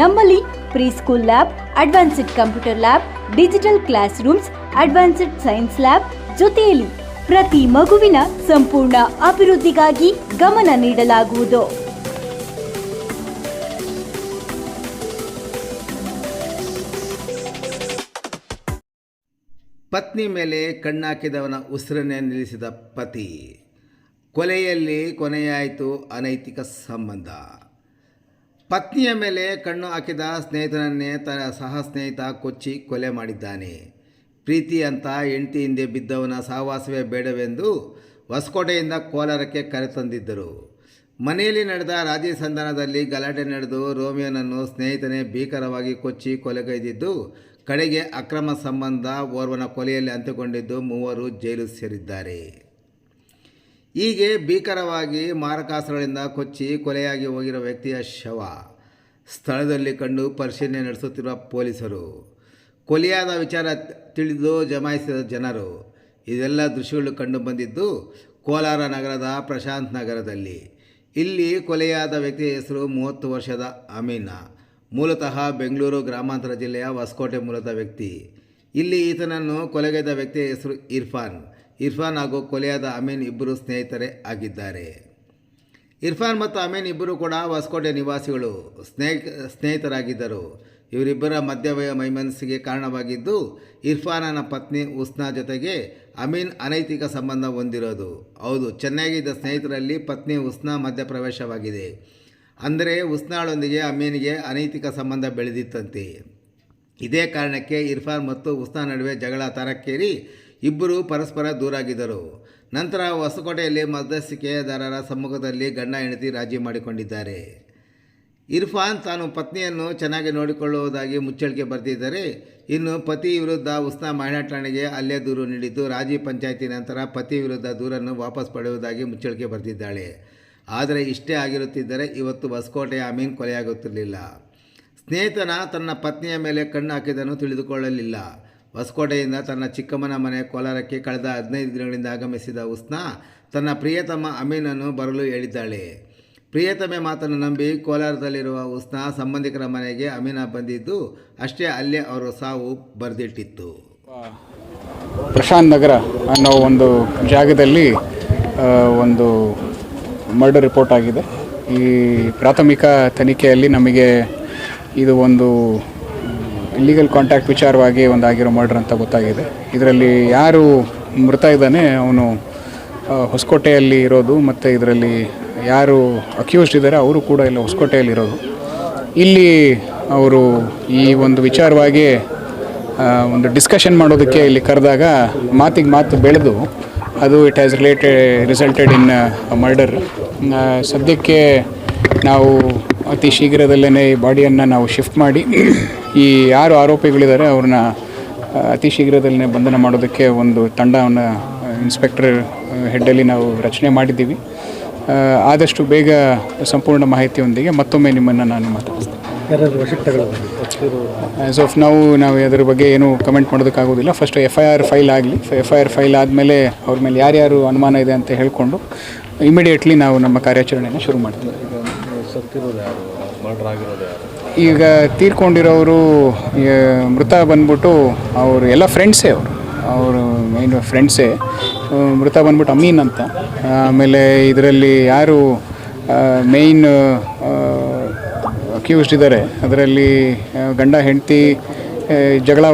ನಮ್ಮಲ್ಲಿ pre school lab, advanced computer lab, digital class rooms advanced science lab ಜೊತೆಯಲ್ಲಿ ಪ್ರತಿ ಮಗುವಿನ ಸಂಪೂರ್ಣ ಅಭಿವೃದ್ಧಿಗಾಗಿ ಗಮನ ನೀಡಲಾಗುವುದು. ಪತ್ನಿ ಮೇಲೆ ಕಣ್ಣಾಕಿದವನ ಉಸಿರನ್ನೇ ನಿಲ್ಲಿಸಿದ ಪತಿ. ಕೊಲೆಯಲ್ಲಿ ಕೊನೆಯಾಯಿತು ಅನೈತಿಕ ಸಂಬಂಧ. ಪತ್ನಿಯ ಮೇಲೆ ಕಣ್ಣು ಹಾಕಿದ ಸ್ನೇಹಿತನನ್ನೇ ತ ಸಹ ಸ್ನೇಹಿತ ಕೊಚ್ಚಿ ಕೊಲೆ ಮಾಡಿದ್ದಾನೆ. ಪ್ರೀತಿ ಅಂತ ಹೆಂಡತಿ ಹಿಂದೆ ಬಿದ್ದವನ ಸಹವಾಸವೇ ಬೇಡವೆಂದು ಹೊಸಕೋಟೆಯಿಂದ ಕೋಲಾರಕ್ಕೆ ಕರೆತಂದಿದ್ದರು ಮನೆಯಲ್ಲಿ ನಡೆದ ರಾಜಿ ಸಂಧಾನದಲ್ಲಿ ಗಲಾಟೆ ನಡೆದು ರೋಮಿಯೋನನ್ನು ಸ್ನೇಹಿತನೇ ಭೀಕರವಾಗಿ ಕೊಚ್ಚಿ ಕೊಲೆಗೈದಿದ್ದು ಕಡೆಗೆ ಅಕ್ರಮ ಸಂಬಂಧ ಓರ್ವನ ಕೊಲೆಯಲ್ಲಿ ಅಂತ್ಯಗೊಂಡಿದ್ದು ಮೂವರು ಜೈಲು ಸೇರಿದ್ದಾರೆ. ಹೀಗೆ ಭೀಕರವಾಗಿ ಮಾರಕಾಸ್ತ್ರಗಳಿಂದ ಕೊಚ್ಚಿ ಕೊಲೆಯಾಗಿ ಹೋಗಿರೋ ವ್ಯಕ್ತಿಯ ಶವ ಸ್ಥಳದಲ್ಲಿ ಕಂಡು ಪರಿಶೀಲನೆ ನಡೆಸುತ್ತಿರುವ ಪೊಲೀಸರು. ಕೊಲೆಯಾದ ವಿಚಾರ ತಿಳಿದು ಜಮಾಯಿಸಿದ ಜನರು ಇದೆಲ್ಲ ದೃಶ್ಯಗಳು ಕಂಡು ಬಂದಿದ್ದು ಕೋಲಾರ ನಗರದ ಪ್ರಶಾಂತ್ ನಗರದಲ್ಲಿ. ಇಲ್ಲಿ ಕೊಲೆಯಾದ ವ್ಯಕ್ತಿಯ ಹೆಸರು ಮೂವತ್ತು ವರ್ಷದ ಅಮೀನ. ಮೂಲತಃ ಬೆಂಗಳೂರು ಗ್ರಾಮಾಂತರ ಜಿಲ್ಲೆಯ ಹೊಸಕೋಟೆ ಮೂಲದ ವ್ಯಕ್ತಿ. ಇಲ್ಲಿ ಈತನನ್ನು ಕೊಲೆಗೈದ ವ್ಯಕ್ತಿಯ ಹೆಸರು ಇರ್ಫಾನ್. ಇರ್ಫಾನ್ ಹಾಗೂ ಕೊಲೆಯಾದ ಅಮೀನ್ ಇಬ್ಬರು ಸ್ನೇಹಿತರೇ ಆಗಿದ್ದಾರೆ. ಇರ್ಫಾನ್ ಮತ್ತು ಅಮೀನ್ ಇಬ್ಬರು ಕೂಡ ಹೊಸಕೋಟೆ ನಿವಾಸಿಗಳು, ಸ್ನೇಹ, ಸ್ನೇಹಿತರಾಗಿದ್ದರು. ಇವರಿಬ್ಬರ ಮಧ್ಯವಯ ಮೈಮನಸ್ಸಿಗೆ ಕಾರಣವಾಗಿದ್ದು, ಇರ್ಫಾನನ ಪತ್ನಿ ಉಸ್ನಾ ಜೊತೆಗೆ ಅಮೀನ್ ಅನೈತಿಕ ಸಂಬಂಧ ಹೊಂದಿರೋದು. ಹೌದು, ಚೆನ್ನಾಗಿದ್ದ ಸ್ನೇಹಿತರಲ್ಲಿ ಪತ್ನಿ ಉಸ್ನಾ ಮಧ್ಯಪ್ರವೇಶವಾಗಿದೆ. ಅಂದರೆ ಉಸ್ನಾಳೊಂದಿಗೆ ಅಮೀನ್ಗೆ ಅನೈತಿಕ ಸಂಬಂಧ ಬೆಳೆದಿತ್ತಂತೆ. ಇದೇ ಕಾರಣಕ್ಕೆ ಇರ್ಫಾನ್ ಮತ್ತು ಉಸ್ನಾ ನಡುವೆ ಜಗಳ ತರಕ್ಕೇರಿ ಇಬ್ಬರು ಪರಸ್ಪರ ದೂರಾಗಿದ್ದರು. ನಂತರ ಹೊಸಕೋಟೆಯಲ್ಲಿ ಮಧ್ಯಸ್ಥಿಕೆದಾರರ ಸಮ್ಮುಖದಲ್ಲಿ ಗಂಡ ಹೆಂಡತಿ ರಾಜಿ ಮಾಡಿಕೊಂಡಿದ್ದಾರೆ. ಇರ್ಫಾನ್ ತಾನು ಪತ್ನಿಯನ್ನು ಚೆನ್ನಾಗಿ ನೋಡಿಕೊಳ್ಳುವುದಾಗಿ ಮುಚ್ಚಳಿಕೆ ಬರೆದಿದ್ದರೆ, ಇನ್ನು ಪತಿ ವಿರುದ್ಧ ಉಸ್ನಾ ಮಹಿಳಾ ಠಾಣೆಗೆ ಅಲ್ಲೇ ದೂರು ನೀಡಿದ್ದು ರಾಜಿ ಪಂಚಾಯಿತಿ ನಂತರ ಪತಿ ವಿರುದ್ಧ ದೂರನ್ನು ವಾಪಸ್ ಪಡೆಯುವುದಾಗಿ ಮುಚ್ಚಳಿಕೆ ಬರೆದಿದ್ದಾಳೆ. ಆದರೆ ಇಷ್ಟೇ ಆಗಿರುತ್ತಿದ್ದರೆ ಇವತ್ತು ಹೊಸಕೋಟೆಯ ಅಮೀನ್ ಕೊಲೆಯಾಗುತ್ತಿರಲಿಲ್ಲ. ಸ್ನೇಹಿತನ ತನ್ನ ಪತ್ನಿಯ ಮೇಲೆ ಕಣ್ಣು ಹಾಕಿದ್ದನ್ನು ತಿಳಿದುಕೊಳ್ಳಲಿಲ್ಲ. ಹೊಸಕೋಟೆಯಿಂದ ತನ್ನ ಚಿಕ್ಕಮ್ಮನ ಮನೆ ಕೋಲಾರಕ್ಕೆ ಕಳೆದ ಹದಿನೈದು ದಿನಗಳಿಂದ ಆಗಮಿಸಿದ ಉಸ್ನಾ ತನ್ನ ಪ್ರಿಯತಮ ಅಮೀನನ್ನು ಬರಲು ಹೇಳಿದ್ದಾಳೆ. ಪ್ರಿಯತಮೆ ಮಾತನ್ನು ನಂಬಿ ಕೋಲಾರದಲ್ಲಿರುವ ಉಸ್ನಾ ಸಂಬಂಧಿಕರ ಮನೆಗೆ ಅಮೀನ ಬಂದಿದ್ದು, ಅಷ್ಟೇ ಅಲ್ಲೇ ಅವರ ಸಾವು ಬರೆದಿಟ್ಟಿತ್ತು. ಪ್ರಶಾಂತ್ ನಗರ ಅನ್ನೋ ಒಂದು ಜಾಗದಲ್ಲಿ ಒಂದು ಮರ್ಡರ್ ರಿಪೋರ್ಟ್ ಆಗಿದೆ. ಈ ಪ್ರಾಥಮಿಕ ತನಿಖೆಯಲ್ಲಿ ನಮಗೆ ಇದು ಒಂದು ಇಲ್ಲಿಗಲ್ ಕಾಂಟ್ಯಾಕ್ಟ್ ವಿಚಾರವಾಗಿ ಒಂದಾಗಿರೋ ಮರ್ಡರ್ ಅಂತ ಗೊತ್ತಾಗಿದೆ. ಇದರಲ್ಲಿ ಯಾರು ಮೃತ ಇದ್ದಾನೆ ಅವನು ಹೊಸಕೋಟೆಯಲ್ಲಿ ಇರೋದು ಮತ್ತು ಇದರಲ್ಲಿ ಯಾರು ಅಕ್ಯೂಸ್ಡ್ ಇದ್ದಾರೆ ಅವರು ಕೂಡ ಇಲ್ಲ ಹೊಸಕೋಟೆಯಲ್ಲಿ ಇರೋದು. ಇಲ್ಲಿ ಅವರು ಈ ಒಂದು ವಿಚಾರವಾಗಿ ಒಂದು ಡಿಸ್ಕಷನ್ ಮಾಡೋದಕ್ಕೆ ಇಲ್ಲಿ ಕರೆದಾಗ ಮಾತಿಗೆ ಮಾತು ಬೆಳೆದು ಅದು it has related resulted in murder ಸದ್ಯಕ್ಕೆ ನಾವು ಅತಿ ಶೀಘ್ರದಲ್ಲೇ ಈ ಬಾಡಿಯನ್ನು ನಾವು ಶಿಫ್ಟ್ ಮಾಡಿ ಈ ಯಾರು ಆರೋಪಿಗಳಿದ್ದಾರೆ ಅವ್ರನ್ನ ಅತಿ ಶೀಘ್ರದಲ್ಲೇ ಬಂಧನ ಮಾಡೋದಕ್ಕೆ ಒಂದು ತಂಡವನ್ನು ಇನ್ಸ್ಪೆಕ್ಟರ್ ಹೆಡ್ಡಲ್ಲಿ ನಾವು ರಚನೆ ಮಾಡಿದ್ದೀವಿ. ಆದಷ್ಟು ಬೇಗ ಸಂಪೂರ್ಣ ಮಾಹಿತಿಯೊಂದಿಗೆ ಮತ್ತೊಮ್ಮೆ ನಿಮ್ಮನ್ನು ನಾನು ಮಾತಾಡ್ತೀನಿ. ಆ್ಯಸ್ ಆಫ್ ನಾವು ನಾವು ಅದರ ಬಗ್ಗೆ ಏನು comment ಮಾಡೋದಕ್ಕಾಗೋದಿಲ್ಲ. First F I R file ಆಗಲಿ. ಎಫ್ ಐ ಆರ್ ಫೈಲ್ ಆದಮೇಲೆ ಅವ್ರ ಮೇಲೆ ಯಾರ್ಯಾರು ಅನುಮಾನ ಇದೆ ಅಂತ ಹೇಳಿಕೊಂಡು ಇಮಿಡಿಯೇಟ್ಲಿ ನಾವು ನಮ್ಮ ಕಾರ್ಯಾಚರಣೆಯನ್ನು ಶುರು ಮಾಡ್ತೀವಿ. ಸತ್ತಿರೋದು ಯಾರು? ಮರ್ಡರ್ ಆಗಿರೋದು ಯಾರು? ಈಗ ತೀರ್ಕೊಂಡಿರೋರು ಮೃತ ಬಂದ್ಬಿಟ್ಟು ಅವರು ಎಲ್ಲ ಫ್ರೆಂಡ್ಸೇ ಅವರು. ಅವರು ಮೈನ್ ಫ್ರೆಂಡ್ಸೇ ಮೃತ ಬಂದ್ಬಿಟ್ಟು ಅಮೀನ್ ಅಂತ. ಆಮೇಲೆ ಇದರಲ್ಲಿ ಯಾರು ಮೇಯ್ನ್ ಅಕ್ಯೂಸ್ಡ್ ಇದ್ದಾರೆ ಅದರಲ್ಲಿ ಗಂಡ, ಹೆಂಡತಿ ಜಗಳ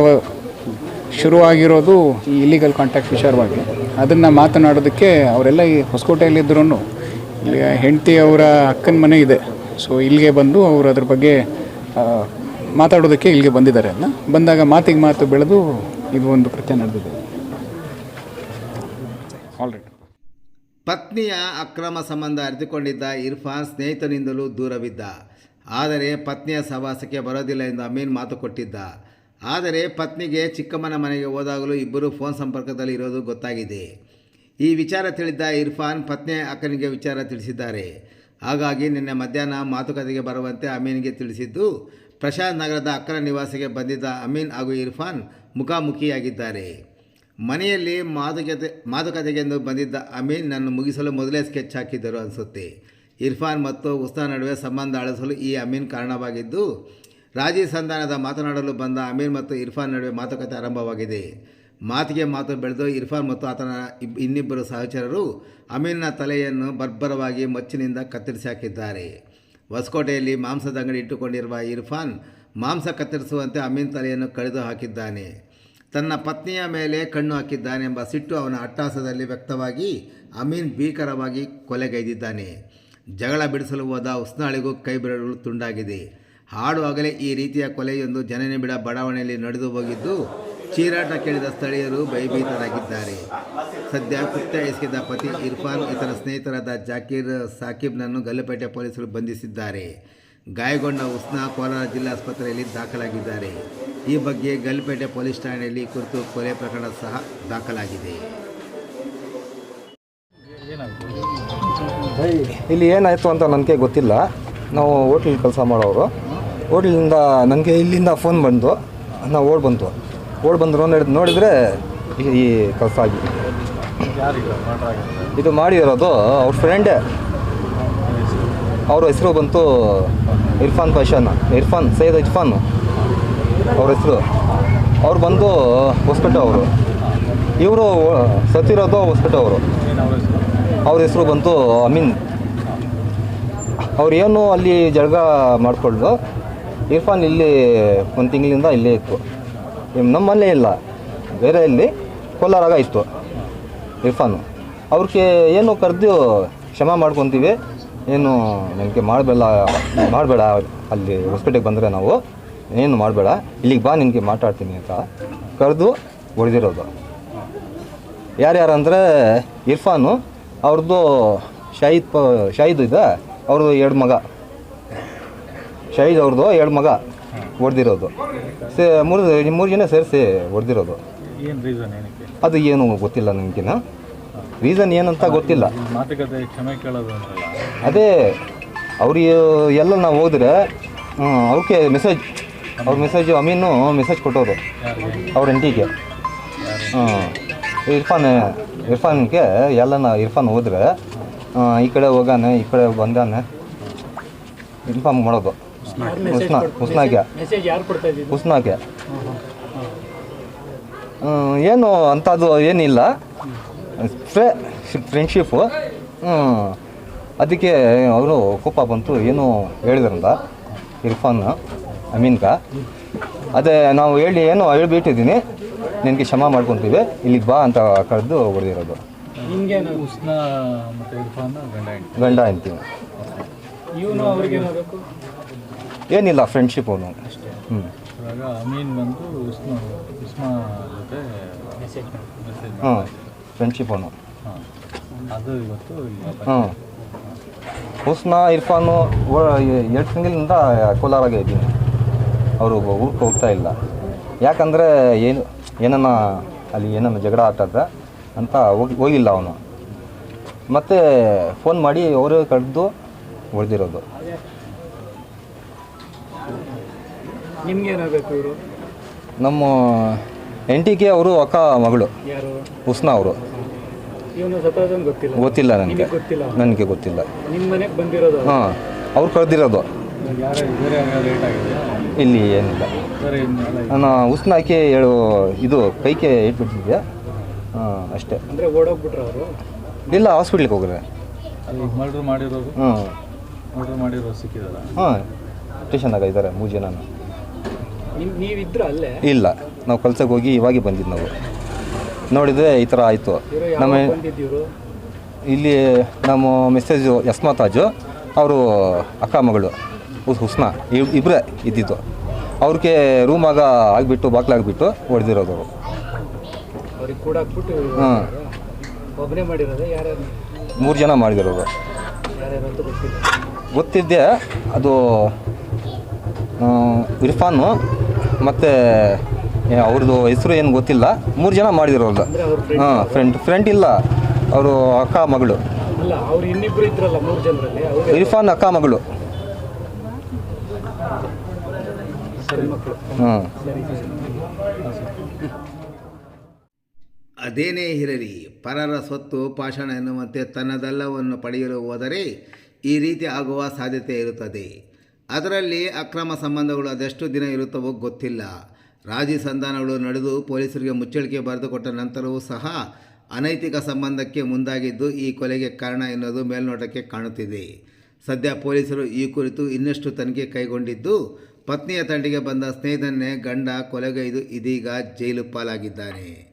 ಶುರುವಾಗಿರೋದು ಈ ಇಲ್ಲಿಗಲ್ ಕಾಂಟ್ಯಾಕ್ಟ್ ವಿಚಾರವಾಗಿ. ಅದನ್ನು ಮಾತನಾಡೋದಕ್ಕೆ ಅವರೆಲ್ಲ ಈ ಹೊಸಕೋಟೆಯಲ್ಲಿದ್ದರೂ ಇಲ್ಲಿ ಹೆಂಡತಿ ಅವರ ಅಕ್ಕನ ಮನೆ ಇದೆ. ಸೊ ಇಲ್ಲಿಗೆ ಬಂದು ಅವರು ಅದ್ರ ಬಗ್ಗೆ ಮಾತಾಡೋದಕ್ಕೆ ಇಲ್ಲಿಗೆ ಬಂದಿದ್ದಾರೆ ಅಲ್ಲ ಬಂದಾಗ ಮಾತಿಗೆ ಮಾತು ಬೆಳೆದು ಇದು ಒಂದು ಕೃತ್ಯ ನಡೆದಿದೆ. ಪತ್ನಿಯ ಅಕ್ರಮ ಸಂಬಂಧ ಅರಿತುಕೊಂಡಿದ್ದ ಇರ್ಫಾನ್ ಸ್ನೇಹಿತನಿಂದಲೂ ದೂರವಿದ್ದ. ಆದರೆ ಪತ್ನಿಯ ಸಹವಾಸಕ್ಕೆ ಬರೋದಿಲ್ಲ ಎಂದು ಅಮೀನ್ ಮಾತು ಕೊಟ್ಟಿದ್ದ. ಆದರೆ ಪತ್ನಿಗೆ ಚಿಕ್ಕಮ್ಮನ ಮನೆಗೆ ಹೋದಾಗಲೂ ಇಬ್ಬರು ಫೋನ್ ಸಂಪರ್ಕದಲ್ಲಿ ಇರೋದು ಗೊತ್ತಾಗಿದೆ. ಈ ವಿಚಾರ ತಿಳಿದ ಇರ್ಫಾನ್ ಪತ್ನಿ ಅಕ್ಕನಿಗೆ ವಿಚಾರ ತಿಳಿಸಿದ್ದಾರೆ. ಹಾಗಾಗಿ ನಿನ್ನೆ ಮಧ್ಯಾಹ್ನ ಮಾತುಕತೆಗೆ ಬರುವಂತೆ ಅಮೀನ್ಗೆ ತಿಳಿಸಿದ್ದು, ಪ್ರಶಾಂತ್ ನಗರದ ಅಕ್ಕನ ನಿವಾಸಿಗೆ ಬಂದಿದ್ದ ಅಮೀನ್ ಹಾಗೂ ಇರ್ಫಾನ್ ಮುಖಾಮುಖಿಯಾಗಿದ್ದಾರೆ. ಮನೆಯಲ್ಲಿ ಮಾತುಕತೆ, ಮಾತುಕತೆಗೆಂದು ಬಂದಿದ್ದ ಅಮೀನ್ ನನ್ನ ಮುಗಿಸಲು ಮೊದಲೇ ಸ್ಕೆಚ್ ಹಾಕಿದ್ದರು ಅನಿಸುತ್ತೆ. ಇರ್ಫಾನ್ ಮತ್ತು ಉಸ್ತಾ ನಡುವೆ ಸಂಬಂಧ ಅಳಿಸಲು ಈ ಅಮೀನ್ ಕಾರಣವಾಗಿದ್ದು ರಾಜಿ ಸಂಧಾನದ ಮಾತನಾಡಲು ಬಂದ ಅಮೀನ್ ಮತ್ತು ಇರ್ಫಾನ್ ನಡುವೆ ಮಾತುಕತೆ ಆರಂಭವಾಗಿದೆ. ಮಾತಿಗೆ ಮಾತು ಬೆಳೆದು ಇರ್ಫಾನ್ ಮತ್ತು ಆತನ ಇನ್ನಿಬ್ಬರು ಸಹಚರರು ಅಮೀನ್ನ ತಲೆಯನ್ನು ಬರ್ಬರವಾಗಿ ಮಚ್ಚಿನಿಂದ ಕತ್ತರಿಸಿ ಹಾಕಿದ್ದಾರೆ. ಹೊಸಕೋಟೆಯಲ್ಲಿ ಮಾಂಸದ ಅಂಗಡಿ ಇಟ್ಟುಕೊಂಡಿರುವ ಇರ್ಫಾನ್ ಮಾಂಸ ಕತ್ತರಿಸುವಂತೆ ಅಮೀನ್ ತಲೆಯನ್ನು ಕಳೆದು ಹಾಕಿದ್ದಾನೆ. ತನ್ನ ಪತ್ನಿಯ ಮೇಲೆ ಕಣ್ಣು ಹಾಕಿದ್ದಾನೆ ಎಂಬ ಸಿಟ್ಟು ಅವನ ಅಟ್ಟಾಸದಲ್ಲಿ ವ್ಯಕ್ತವಾಗಿ ಅಮೀನ್ ಭೀಕರವಾಗಿ ಕೊಲೆಗೈದಿದ್ದಾನೆ. ಜಗಳ ಬಿಡಿಸಲು ಹೋದ ಉಸ್ನಾಳಿಗೂ ಕೈ ಬೆರಳು ತುಂಡಾಗಿದೆ. ಹಾಡುವಾಗಲೇ ಈ ರೀತಿಯ ಕೊಲೆಯೊಂದು ಜನನಿಬಿಡ ಬಡಾವಣೆಯಲ್ಲಿ ನಡೆದು ಹೋಗಿದ್ದು ಚೀರಾಟ ಕೇಳಿದ ಸ್ಥಳೀಯರು ಭಯಭೀತರಾಗಿದ್ದಾರೆ. ಸದ್ಯ ಕೃತ್ಯ ಎಸಗಿದ ಪತಿ ಇರ್ಫಾನ್, ಇತರ ಸ್ನೇಹಿತರಾದ ಜಾಕೀರ್ ಸಾಕಿಬ್ನನ್ನು ಗಲ್ಲಪೇಟೆ ಪೊಲೀಸರು ಬಂಧಿಸಿದ್ದಾರೆ. ಗಾಯಗೊಂಡ ಉಸ್ನಾ ಕೋಲಾರ ಜಿಲ್ಲಾಸ್ಪತ್ರೆಯಲ್ಲಿ ದಾಖಲಾಗಿದ್ದಾರೆ. ಈ ಬಗ್ಗೆ ಗಲ್ಪೇಟೆ ಪೊಲೀಸ್ ಠಾಣೆಯಲ್ಲಿ ಕುರಿತು ಕೊಲೆ ಪ್ರಕರಣ ಸಹ ದಾಖಲಾಗಿದೆ. ಇಲ್ಲಿ ಏನಾಯಿತು ಅಂತ ನನಗೆ ಗೊತ್ತಿಲ್ಲ. ನಾವು ಹೋಟ್ಲ್ ಕೆಲಸ ಮಾಡೋರು. ಹೋಟ್ಲಿಂದ ನನಗೆ ಇಲ್ಲಿಂದ ಫೋನ್ ಬಂದು ನಾವು ಓಡ್ ಬಂತು. ಓಡ್ ಬಂದು ನೋಡಿ ನೋಡಿದರೆ ಈ- ಕೆಲಸ ಆಗಿರೋದು ಇದು ಮಾಡಿರೋದು ಅವ್ರ ಫ್ರೆಂಡೇ ಅವ್ರ ಹೆಸರು ಬಂತು ಇರ್ಫಾನ್ ಪಾಷಾನ ಇರ್ಫಾನ್, ಸೈಯದ್ ಇರ್ಫಾನ್. ಅವ್ರ ಹೆಸರು. ಅವ್ರು ಬಂದು ಹೊಸ್ಪೇಟೆ ಅವರು. ಇವರು ಸತ್ತಿರೋದು ಹೊಸ್ಪೇಟೆ ಅವರು. ಅವ್ರ ಹೆಸರು ಬಂತು ಅಮೀನ್. ಅವ್ರು ಏನು ಅಲ್ಲಿ ಜಳಗ ಮಾಡಿಕೊಂಡು ಇರ್ಫಾನ್ ಇಲ್ಲಿ ಒಂದು ತಿಂಗಳಿಂದ ಇಲ್ಲೇ ಇತ್ತು. ನಮ್ಮಲ್ಲೇ ಇಲ್ಲ. ಬೇರೆ ಇಲ್ಲಿ ಕೋಲಾರಾಗ ಇತ್ತು ಇರ್ಫಾನು. ಅವ್ರಿಗೆ ಏನು ಕರೆದು ಕ್ಷಮ ಮಾಡ್ಕೊತೀವಿ. ಏನು ನನಗೆ ಮಾಡಬೇಡ ಮಾಡಬೇಡ ಅಲ್ಲಿ ಹೊಸ್ಪೇಟೆಗೆ ಬಂದರೆ ನಾವು ಏನು ಮಾಡಬೇಡ. ಇಲ್ಲಿಗೆ ಬಾ, ನಿನಗೆ ಮಾತಾಡ್ತೀನಿ ಅಂತ ಕರೆದು ಹೊಡೆದಿರೋದು. ಯಾರ್ಯಾರು ಅಂದರೆ ಇರ್ಫಾನು ಅವ್ರದ್ದು ಶಾಹಿದ್ ಪ, ಶಾಹಿದ್ ಇದೆ ಅವ್ರದ್ದು ಎರಡು ಮಗ. ಶಾಹಿದ್ ಅವ್ರದ್ದು ಎರಡು ಮಗ. ಹೊಡೆದಿರೋದು. ಸೇ ಮೂರು ಮೂರು ಜನ ಸೇರಿಸಿ ಹೊಡೆದಿರೋದು. ಏನು ರೀಸನ್ ಏನಕ್ಕೆ? ಅದು ಏನು ಗೊತ್ತಿಲ್ಲ ನನಗಿನ ರೀಸನ್ ಏನಂತ ಗೊತ್ತಿಲ್ಲ. ಮಾತುಕತೆ ಕ್ಷಮೆ ಕೇಳೋದು ಅದೇ ಅವ್ರು ಎಲ್ಲ ನಾವು ಹೋದ್ರೆ ಅವ್ರಿಗೆ ಮೆಸೇಜ್ ಅವ್ರ ಮೆಸೇಜ್ ಅಮೀನು ಮೆಸೇಜ್ ಯಾರಿಗೆ? ಅವ್ರ ಎಂಟಿಗೆ ಹಾಂ ಇರ್ಫಾನ್ ಇರ್ಫಾನ್ಗೆ ಎಲ್ಲನ ಇರ್ಫಾನ್ ಹೋದ್ರೆ ಈ ಕಡೆ ಹೋಗಾನೆ ಈ ಕಡೆ ಬಂದಾನೆ. ಇನ್ಫಾರ್ಮ್ ಮಾಡೋದು. ಹುಸ್ನಾ ಹುಸ್ನಾಗೆ ಹುಸ್ನಾಗೆ ಹ್ಮ್, ಏನು ಅಂಥದ್ದು ಏನಿಲ್ಲ. ಫ್ರೇ ಫ್ರೆಂಡ್ಶಿಪ್ಪು ಅದಕ್ಕೆ ಅವರು ಕೋಪ ಬಂತು ಏನು ಹೇಳಿದ್ರಂತ ಇರ್ಫಾನ್ ಅಮೀನ್ಕ. ಅದೇ ನಾವು ಹೇಳಿ ಏನು ಹೇಳ್ಬಿಟ್ಟಿದ್ದೀನಿ. ನಿನಗೆ ಕ್ಷಮ ಮಾಡ್ಕೊತೀವಿ. ಇಲ್ಲಿಗೆ ಬಾ ಅಂತ ಕರೆದು ಹೊಡೆದಿರೋದು. ಉಸ್ನ ಗಂಡ ಅಂತೀವಿ ಏನಿಲ್ಲ ಫ್ರೆಂಡ್ಶಿಪ್ ಅವನು. ಹ್ಞೂ ಇವಾಗ ಅಮೀನ್ ಬಂದು ಉಸ್ನ ಉಸ್ಮಾ ಜೊತೆ ಮೆಸೇಜ್ ಮೆಸೇಜ್ ಹಾಂ ಫ್ರೆಂಡ್ಶಿಪ್ ಅವನು. ಹಾಂ. ಅದು ಇವತ್ತು ಹ್ಞೂ ಹುಸ್ನಾ ಇರ್ಫಾನು ಎರಡು ತಿಂಗಳಿಂದ ಕೋಲಾರಾಗೆ ಇದ್ದೀನಿ. ಅವರು ಊರಿಗೆ ಹೋಗ್ತಾ ಇಲ್ಲ. ಯಾಕಂದರೆ ಏನು ಏನನ್ನ ಅಲ್ಲಿ ಏನನ್ನ ಜಗಳ ಆಟದ ಅಂತ ಹೋಗಿ ಹೋಗಿಲ್ಲ ಅವನು. ಮತ್ತು ಫೋನ್ ಮಾಡಿ ಅವರು ಕರೆದು ಹೊಡೆದಿರೋದು. ಇವರು? ನಮ್ಮ ಕೆ ಅವರು ಅಕ್ಕ ಮಗಳು. ಯಾರು? ಹುಸ್ನಾ ಅವರು. ಇವನು ಗೊತ್ತಿಲ್ಲ. ಗೊತ್ತಿಲ್ಲ ನನಗೆ. ಗೊತ್ತಿಲ್ಲ. ನನಗೆ ಗೊತ್ತಿಲ್ಲ. ನಿಮ್ಮ ಮನೆಗೆ ಬಂದಿರೋದು ಹಾಂ ಅವ್ರು ಕರೆದಿರೋದು ಯಾರು ಬೇರೆ ಲೇಟ್ ಆಗಿದೆ. ಇಲ್ಲಿ ಏನಿಲ್ಲ. ನಾನು ಉಸ್ನಾಕೆ ಹಾಕಿ ಹೇಳು ಇದು ಕೈಗೆ ಇಟ್ಬಿಟ್ಟಿದ್ದೆ ಹಾಂ ಅಷ್ಟೇ. ಅಂದರೆ ಓಡೋಗ್ಬಿಟ್ರೆ ಅವರು? ಇಲ್ಲ ಹಾಸ್ಪಿಟ್ಲಿಗೆ ಹೋಗಿದ್ರೆ ಅಲ್ಲಿ ಮರ್ಡ್ರ್ ಮಾಡಿರೋರು ಹಾಂ ಮರ್ಡ್ರ್ ಮಾಡಿರೋರು ಸಿಕ್ಕಿದಾರ? ಹಾಂ ಸ್ಟೇಷನ್ನಾಗ ಇದ್ದಾರೆ ಮೂರು ಜನ. ಇಲ್ಲ ನಾವು ಕಲ್ಸಕ್ಕೆ ಹೋಗಿ ಇವಾಗೆ ಬಂದಿದ್ದು ನಾವು. ನೋಡಿದರೆ ಈ ಥರ ಆಯಿತು. ನಮ್ಮ ಇಲ್ಲಿ ನಮ್ಮ ಮೆಸೇಜು ಯಸ್ಮಾತಾಜು ಅವರು ಅಕ್ಕ ಮಗಳು ಹುಸ್ನ ಹುಸ್ನಾ ಇಬ್- ಇಬ್ಬರೇ ಇದ್ದಿದ್ದು. ಅವ್ರಿಗೆ ರೂಮಾಗ ಆಗಿಬಿಟ್ಟು ಬಾಗ್ಲಾಗ್ಬಿಟ್ಟು ಹೊಡೆದಿರೋದು ಅವರು. ಹಾಂ. ಮೂರು ಜನ ಮಾಡಿದಿರೋದು ಗೊತ್ತಿದ್ದೆ ಅದು ಇರ್ಫಾನು ಮತ್ತು ಅವ್ರದ್ದು ಹೆಸರು ಏನು ಗೊತ್ತಿಲ್ಲ. ಮೂರು ಜನ ಮಾಡಿದಿರೋದು ಹಾಂ ಫ್ರೆಂಡ್ ಫ್ರೆಂಡ್ ಇಲ್ಲ. ಅವರು ಅಕ್ಕ ಮಗಳು. ಇರ್ಫಾನ್ ಅಕ್ಕ ಮಗಳು. ಹಾಂ. ಅದೇನೇ ಇರಲಿ ಪರರ ಸ್ವತ್ತು ಪಾಷಾಣ ಎನ್ನುವಂತೆ ತನ್ನದೆಲ್ಲವನ್ನು ಪಡೆಯಲು ಹೋದರೆ ಈ ರೀತಿ ಆಗುವ ಸಾಧ್ಯತೆ ಇರುತ್ತದೆ. ಅದರಲ್ಲಿ ಅಕ್ರಮ ಸಂಬಂಧಗಳು ಅದೆಷ್ಟು ದಿನ ಇರುತ್ತವೋ ಗೊತ್ತಿಲ್ಲ. ರಾಜಿ ಸಂಧಾನಗಳು ನಡೆದು ಪೊಲೀಸರಿಗೆ ಮುಚ್ಚಳಿಕೆ ಬರೆದುಕೊಟ್ಟ ನಂತರವೂ ಸಹ ಅನೈತಿಕ ಸಂಬಂಧಕ್ಕೆ ಮುಂದಾಗಿದ್ದು ಈ ಕೊಲೆಗೆ ಕಾರಣ ಎನ್ನುವುದು ಮೇಲ್ನೋಟಕ್ಕೆ ಕಾಣುತ್ತಿದೆ. ಸದ್ಯ ಪೊಲೀಸರು ಈ ಕುರಿತು ಇನ್ನಷ್ಟು ತನಿಖೆ ಕೈಗೊಂಡಿದ್ದು, ಪತ್ನಿಯ ತಂಡಿಗೆ ಬಂದ ಸ್ನೇಹಿತನ್ನೇ ಗಂಡ ಕೊಲೆಗೈದು ಇದೀಗ ಜೈಲು ಪಾಲಾಗಿದ್ದಾನೆ.